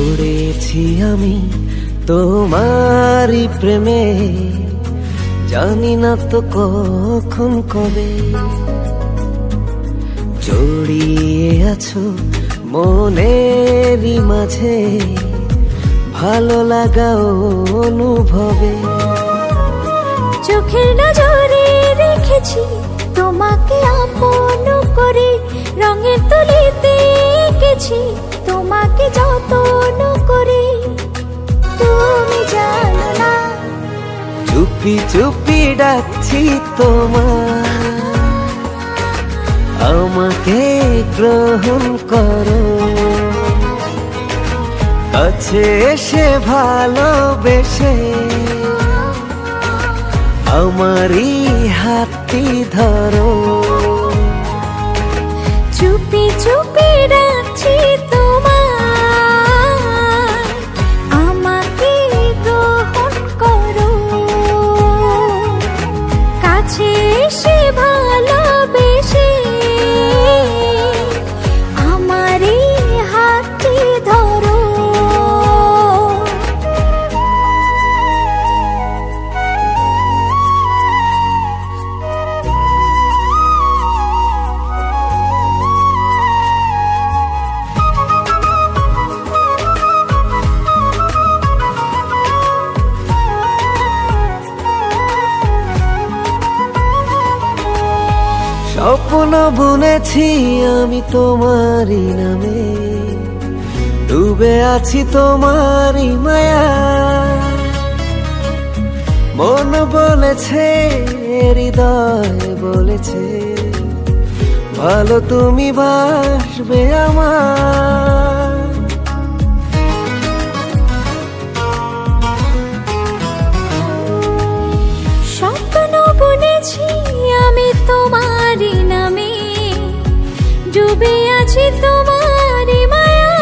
পড়েছি আমি তোমারই প্রেমে। জানি না তো কখন কবে। জড়িয়ে আছো মনেরই মাঝে, ভালো লাগা অনুভবে। চোখের নজরে রেখেছি তোমাকে আপন করে, রঙের তুলিতে এঁকেছি তোমাকে যতন চুপি চুপি ডাকছি তোমার আমাকে গ্রহণ করো। কাছে এসে ভালোবেসে আমারই হাতি ধরো। চুপি চুপি ডাকছি তোমার স্বপ্ন বুনেছি আমি তোমারই নামে। ডুবে আছি তোমারই মায়া। মন বলেছে, হৃদয় বলেছে, ভালো তুমি বাসবে আমার। ডুবে আছি তোমারই মায়া।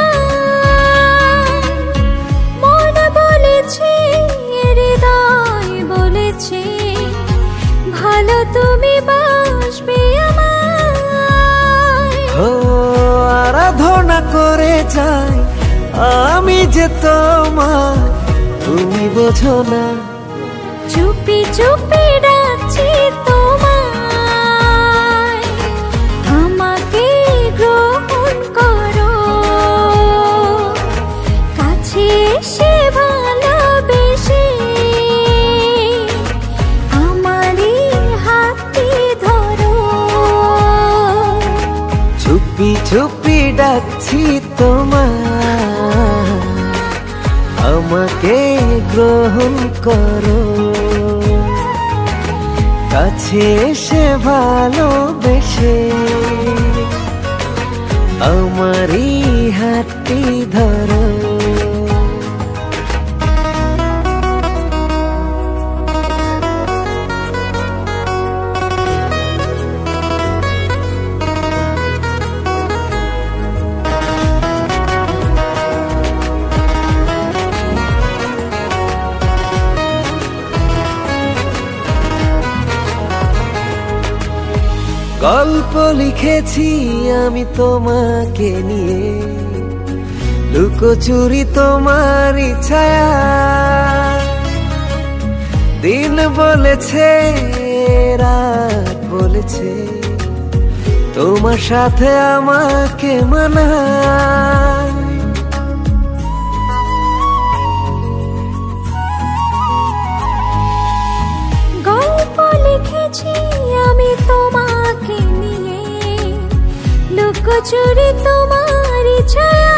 মন বলেছে হৃদয় বলেছে ভালো তুমি বাসবে আমায়। ও আরাধনা করে যাই আমি যে তোমার তুমি বোঝো না। চুপি চুপি ডাকছি তোমায়। চুপি ডাকছি তোমার আমাকে গ্রহণ করো। কাছে এসে ভালোবেসে আমারই হাতটি ধরো। গল্প লিখেছি আমি তোমাকে নিয়ে। লুকোচুরি তোমার ছায়া দিন বলেছে, রাত বলেছে, তোমার সাথে আমাকে মানায়। লুকোচুরি তোমার ছায়া।